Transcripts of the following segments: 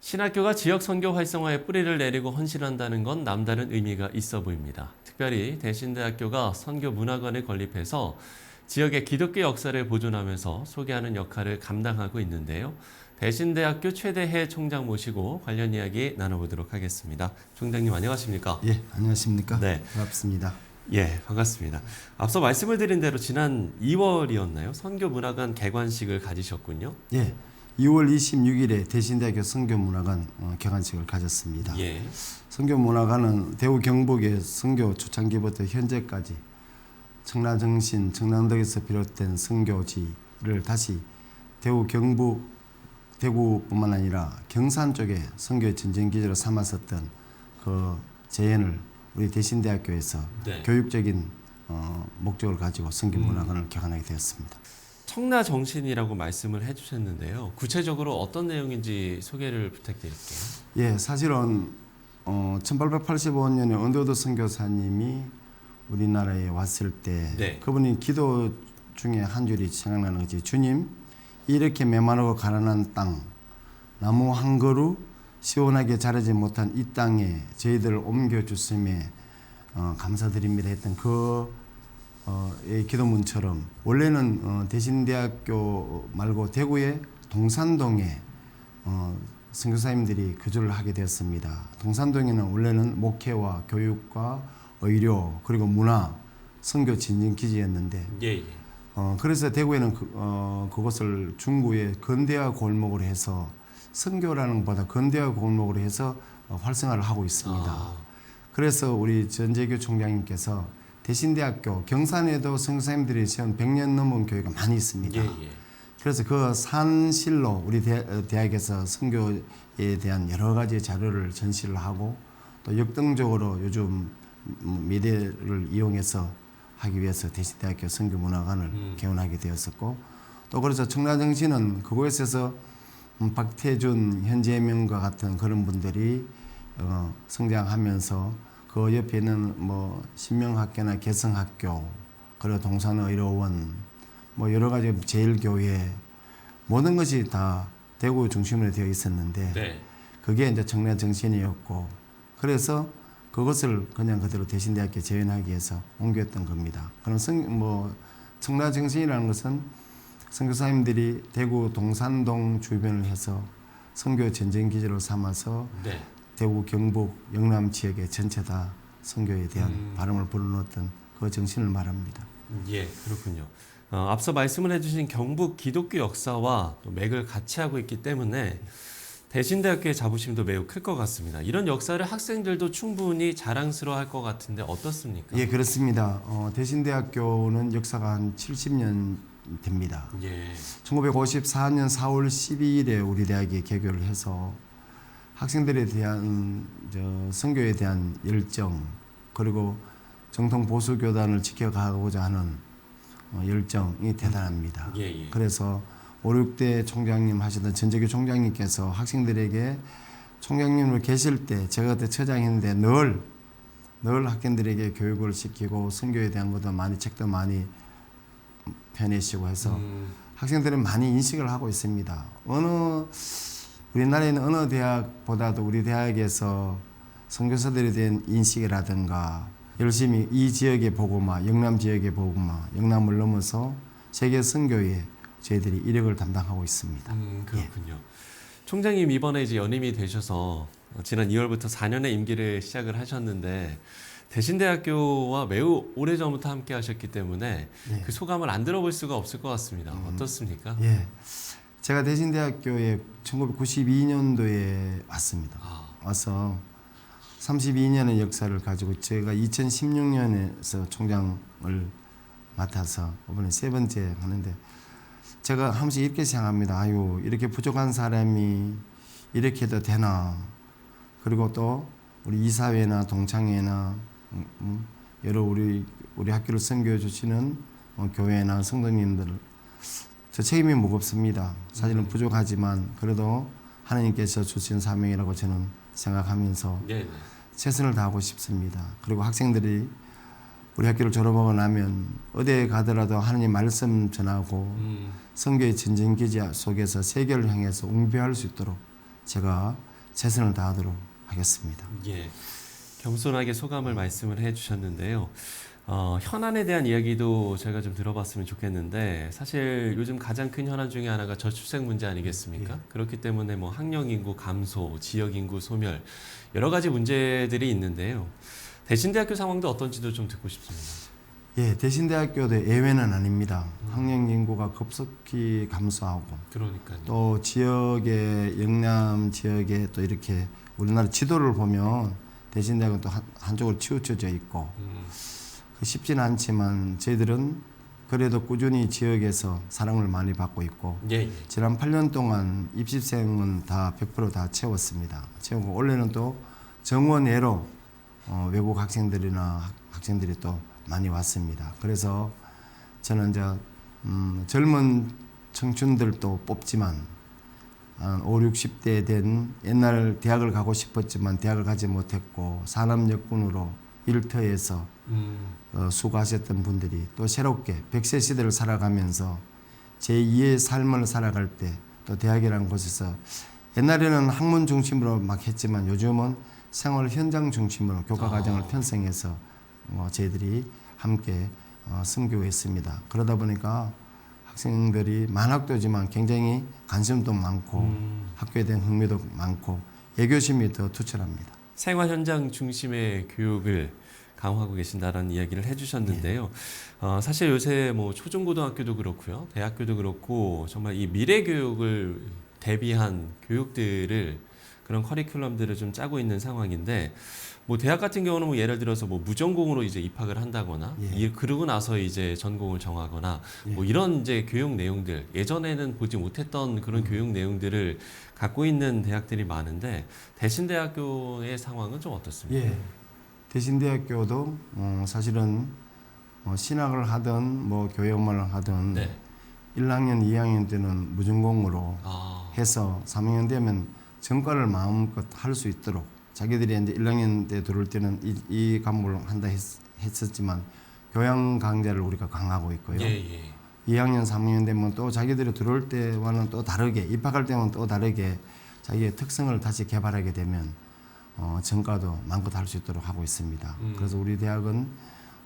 신학교가 지역 선교 활성화에 뿌리를 내리고 헌신한다는 건 남다른 의미가 있어 보입니다. 특별히 대신대학교가 선교 문화관을 건립해서 지역의 기독교 역사를 보존하면서 소개하는 역할을 감당하고 있는데요. 대신대학교 최대해 총장 모시고 관련 이야기 나눠보도록 하겠습니다. 총장님 안녕하십니까? 예, 안녕하십니까? 네. 반갑습니다. 예, 반갑습니다. 앞서 말씀을 드린 대로 지난 2월이었나요? 선교 문화관 개관식을 가지셨군요. 예, 2월 26일에 대신대학교 성교문화관 어, 개관식을 가졌습니다. 예. 성교문화관은 대구 경북의 성교 초창기부터 현재까지 청라정신, 청량덕에서 비롯된 성교지를 다시 대구 경북, 대구뿐만 아니라 경산 쪽에 성교 전쟁 기지로 삼았었던 그 재현을 우리 대신대학교에서 네. 교육적인 어, 목적을 가지고 성교문화관을 개관하게 되었습니다. 청라 정신이라고 말씀을 해주셨는데요. 구체적으로 어떤 내용인지 소개를 부탁드릴게요. 예, 사실은 어, 1885년에 언더드 선교사님이 우리나라에 왔을 때 네. 그분이 기도 중에 한 줄이 생각나는 거지. 주님, 이렇게 메마르고 가난한 땅, 나무 한 그루 시원하게 자라지 못한 이 땅에 저희들을 옮겨 주심에 어, 감사드립니다 했던 그 어, 의 기도문처럼 원래는 어, 대신대학교 말고 대구의 동산동에 어, 선교사님들이 거주를 하게 되었습니다. 동산동에는 원래는 목회와 교육과 의료 그리고 문화 선교 진진 기지였는데 예, 예. 어, 그래서 대구에는 그, 어, 그것을 중구의 건대화 골목으로 해서 선교라는 것보다 건대화 골목으로 해서 어, 활성화를 하고 있습니다. 아, 그래서 우리 전재규 총장님께서 대신대학교 경산에도 선교사님들이 세운 100년 넘은 교회가 많이 있습니다. 예, 예. 그래서 그 산실로 우리 대, 어, 대학에서 선교에 대한 여러 가지 자료를 전시를 하고 또 역동적으로 요즘 음, 미디어를 이용해서 하기 위해서 대신대학교 선교문화관을 음. 개원하게 되었었고 또 그래서 청라정신은 그곳에서 음, 박태준, 현재명과 같은 그런 분들이 어, 성장하면서 그 옆에는 뭐 신명학교나 개성학교 그리고 동산의료원 뭐 여러 가지 제일교회 모든 것이 다 대구 중심으로 되어 있었는데 네. 그게 이제 청라 정신이었고 그래서 그것을 그냥 그대로 대신대학교에 재현하기 위해서 옮겼던 겁니다. 그럼 성, 뭐 청라 정신이라는 것은 선교사님들이 대구 동산동 주변을 해서 선교 전쟁 기지로 삼아서 네. 대구 경북 영남 지역의 전체 다 선교에 대한 음. 바람을 불어넣었던 그 정신을 말합니다. 예, 그렇군요. 어, 앞서 말씀을 해주신 경북 기독교 역사와 또 맥을 같이 하고 있기 때문에 대신대학교의 자부심도 매우 클 것 같습니다. 이런 역사를 학생들도 충분히 자랑스러워할 것 같은데 어떻습니까? 예, 그렇습니다. 어, 대신대학교는 역사가 한 70년 됩니다. 예. 1954년 4월 12일에 우리 대학이 개교를 해서 학생들에 대한 저 선교에 대한 열정 그리고 정통 보수 교단을 지켜가고자 하는 어, 열정이 대단합니다. 예, 예. 그래서 5, 6대 총장님 하시던 전재규 총장님께서 학생들에게 총장님으로 계실 때 제가 그때 처장했는데 늘, 늘 학생들에게 교육을 시키고 선교에 대한 것도 많이 책도 많이 펴내시고 해서 음, 학생들은 많이 인식을 하고 있습니다. 어느 우리나라에는 어느 대학보다도 우리 대학에서 선교사들에 대한 인식이라든가 열심히 이 지역의 보고마, 영남 지역의 보고마, 영남을 넘어서 세계 선교에 저희들이 이력을 담당하고 있습니다. 음, 그렇군요. 총장님 이번에 이제 연임이 되셔서 어, 지난 2월부터 4년의 임기를 시작을 하셨는데 대신대학교와 매우 오래전부터 함께 하셨기 때문에 네. 그 소감을 안 들어볼 수가 없을 것 같습니다. 어떻습니까? 예, 제가 대신대학교에 1992년도에 왔습니다. 아, 와서 32년의 역사를 가지고 제가 2016년에서 총장을 맡아서 이번에 세 번째 하는데 제가 항상 이렇게 생각합니다. 아유 이렇게 부족한 사람이 이렇게 해도 되나? 그리고 또 우리 이사회나 동창회나 음, 음, 여러 우리 우리 학교를 섬겨 주시는 어, 교회나 성도님들 저 책임이 무겁습니다. 사실은 부족하지만 그래도 하나님께서 주신 사명이라고 저는 생각하면서 네, 네. 최선을 다하고 싶습니다. 그리고 학생들이 우리 학교를 졸업하고 나면 어디에 가더라도 하나님 말씀 전하고 음, 성교의 전쟁 기지 속에서 세계를 향해서 웅배할 수 있도록 제가 최선을 다하도록 하겠습니다. 예. 겸손하게 소감을 말씀을 해 주셨는데요. 어, 현안에 대한 이야기도 제가 좀 들어봤으면 좋겠는데 사실 요즘 가장 큰 현안 중에 하나가 저출생 문제 아니겠습니까? 예. 그렇기 때문에 뭐 학령 인구 감소, 지역 인구 소멸 여러 가지 문제들이 있는데요. 대신대학교 상황도 어떤지도 좀 듣고 싶습니다. 예, 대신대학교도 예외는 아닙니다. 학령 인구가 급속히 감소하고 그러니까요. 또 지역의 영남 지역에 또 이렇게 우리나라 지도를 보면 대신대학은 또 한, 한쪽으로 치우쳐져 있고 음, 그 쉽지는 않지만 저희들은 그래도 꾸준히 지역에서 사랑을 많이 받고 있고 예, 예. 지난 8년 동안 입시생은 다 100%다 채웠습니다. 채우고 올해는 또 정원외로 어, 외국 학생들이나 학- 학생들이 또 많이 왔습니다. 그래서 저는 이제 음, 젊은 청춘들도 뽑지만 한 5, 60대 된 옛날 대학을 가고 싶었지만 대학을 가지 못했고 산업 여군으로 일터에서 음, 어, 수고하셨던 분들이 또 새롭게 100세 시대를 살아가면서 제2의 삶을 살아갈 때 또 대학이라는 곳에서 옛날에는 학문 중심으로 막 했지만 요즘은 생활 현장 중심으로 교과 아. 과정을 편성해서 어, 저희들이 함께 어, 승교했습니다. 그러다 보니까 학생들이 만학도지만 굉장히 관심도 많고 음. 학교에 대한 흥미도 많고 애교심이 더 투철합니다. 생활 현장 중심의 교육을 강화하고 계신다라는 이야기를 해주셨는데요. 어, 사실 요새 뭐 초중고등학교도 그렇고요, 대학교도 그렇고 정말 이 미래 교육을 대비한 교육들을 그런 커리큘럼들을 좀 짜고 있는 상황인데 뭐 대학 같은 경우는 뭐 예를 들어서 뭐 무전공으로 이제 입학을 한다거나 예. 이 그러고 나서 이제 전공을 정하거나 예. 뭐 이런 이제 교육 내용들 예전에는 보지 못했던 그런 교육 내용들을 갖고 있는 대학들이 많은데 대신대학교의 상황은 좀 어떻습니까? 예. 대신대학교도 어, 사실은 어, 신학을 하든 뭐 교회 업무를 하든 네. 1학년, 2학년 때는 무전공으로 아, 해서 3학년 되면 전과를 마음껏 할 수 있도록 자기들이 이제 1학년 때 들어올 때는 이, 이 과목을 한다 했, 했었지만 교양 강좌를 우리가 강하고 있고요. 예, 예. 2학년, 3학년 되면 또 자기들이 들어올 때와는 또 다르게 입학할 때는 또 다르게 자기의 특성을 다시 개발하게 되면 어, 전과도 마음껏 할수 있도록 하고 있습니다. 음. 그래서 우리 대학은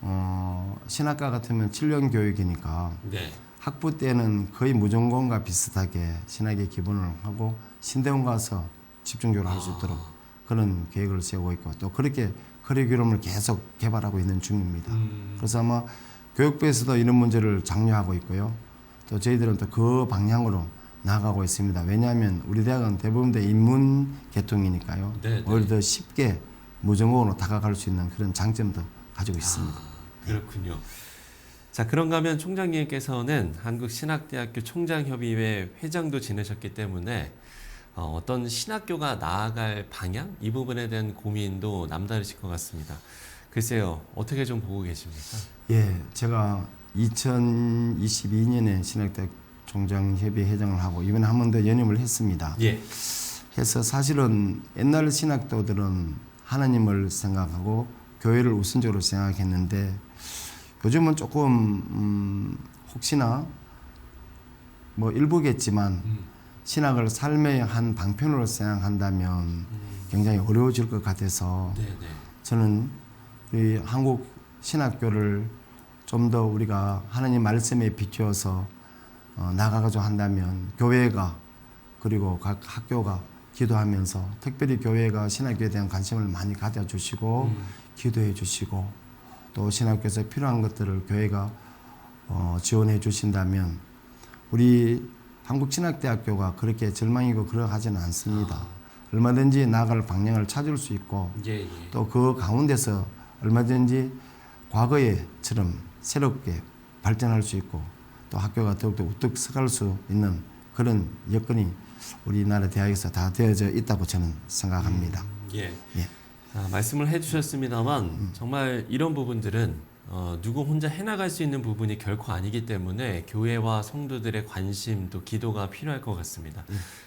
어, 신학과 같으면 7년 교육이니까 네. 학부 때는 거의 무전공과 비슷하게 신학의 기본을 하고 신대원 가서 집중적으로 할수 있도록 그런 계획을 세우고 있고 또 그렇게 커리큘럼을 계속 개발하고 있는 중입니다. 음, 그래서 아마 교육부에서도 이런 문제를 장려하고 있고요. 또 저희들은 또 그 방향으로 나아가고 있습니다. 왜냐하면 우리 대학은 대부분 다 인문 계통이니까요. 네, 네. 오히려 더 쉽게 무전공으로 다가갈 수 있는 그런 장점도 가지고 있습니다. 아, 그렇군요. 자, 그런가 하면 총장님께서는 한국신학대학교 총장협의회 회장도 지내셨기 때문에 어, 어떤 신학교가 나아갈 방향 이 부분에 대한 고민도 남다르실 것 같습니다. 글쎄요, 어떻게 좀 보고 계십니까? 예, 제가 2022년에 신학대학 총장협의 회장을 하고 이번에 한 번 더 연임을 했습니다. 예. 해서 사실은 옛날 신학도들은 하나님을 생각하고 교회를 우선적으로 생각했는데 요즘은 조금 음, 혹시나 뭐 일부겠지만 음, 신학을 삶의 한 방편으로 생각한다면 음, 굉장히 어려워질 것 같아서 네, 네. 저는 우리 한국 신학교를 좀 더 우리가 하나님 말씀에 비추어서 어, 나가가지고 한다면 교회가 그리고 각 학교가 기도하면서 특별히 교회가 신학교에 대한 관심을 많이 가져주시고 음, 기도해 주시고 또 신학교에서 필요한 것들을 교회가 어, 지원해 주신다면 우리 한국신학대학교가 그렇게 절망이고 그러하지는 않습니다. 얼마든지 나아갈 방향을 찾을 수 있고 예, 예. 또그 가운데서 얼마든지 과거에처럼 새롭게 발전할 수 있고 또 학교가 더욱더 우뚝 서갈 수 있는 그런 여건이 우리나라 대학에서 다 되어져 있다고 저는 생각합니다. 예. 예. 아, 말씀을 해주셨습니다만 정말 이런 부분들은 어, 누구 혼자 해나갈 수 있는 부분이 결코 아니기 때문에 교회와 성도들의 관심 또 기도가 필요할 것 같습니다.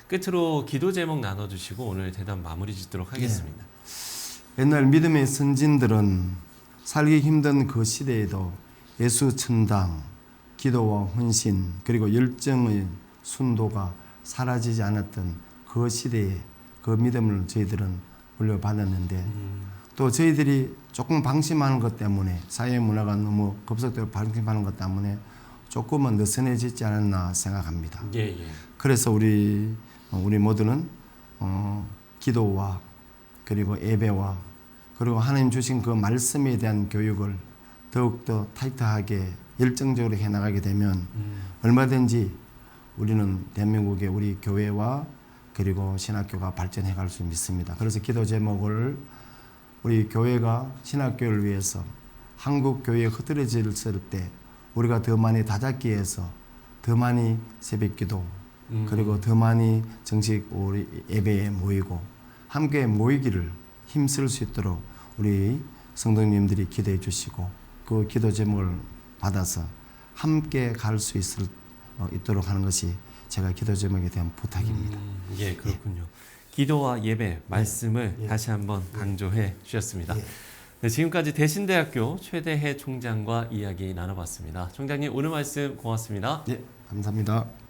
끝으로 기도 제목 나눠주시고 오늘 대담 마무리 짓도록 하겠습니다. 옛날 믿음의 선진들은 살기 힘든 그 시대에도 예수 천당, 기도와 헌신 그리고 열정의 순도가 사라지지 않았던 그 시대에 그 믿음을 저희들은 물려받았는데 음. 또 저희들이 조금 방심하는 것 때문에 사회 문화가 너무 급속도로 방심하는 것 때문에 조금은 느슨해지지 않았나 생각합니다. 예, 예. 그래서 우리 어, 우리 모두는 어, 기도와 그리고 예배와 그리고 하나님 주신 그 말씀에 대한 교육을 더욱 더 타이트하게 열정적으로 해 나가게 되면 음. 얼마든지 우리는 대한민국의 우리 교회와 그리고 신학교가 발전해 갈수 믿습니다. 그래서 기도 제목을 우리 교회가 신학교를 위해서 한국 교회에 흐트러졌을 때 우리가 더 많이 다잡기 위해서 더 많이 새벽기도 음. 그리고 더 많이 정식 우리 예배에 모이고 함께 모이기를 힘쓸 수 있도록 우리 성도님들이 기도해 주시고 그 기도 제목을 받아서 함께 갈 수 있을 어, 있도록 하는 것이 제가 기도 제목에 대한 부탁입니다. 음, 예, 그렇군요. 기도와 예배 말씀을 예. 다시 한번 강조해 주셨습니다. 예. 네, 지금까지 대신대학교 최대해 총장과 이야기 나눠봤습니다. 총장님 오늘 말씀 고맙습니다. 예, 감사합니다.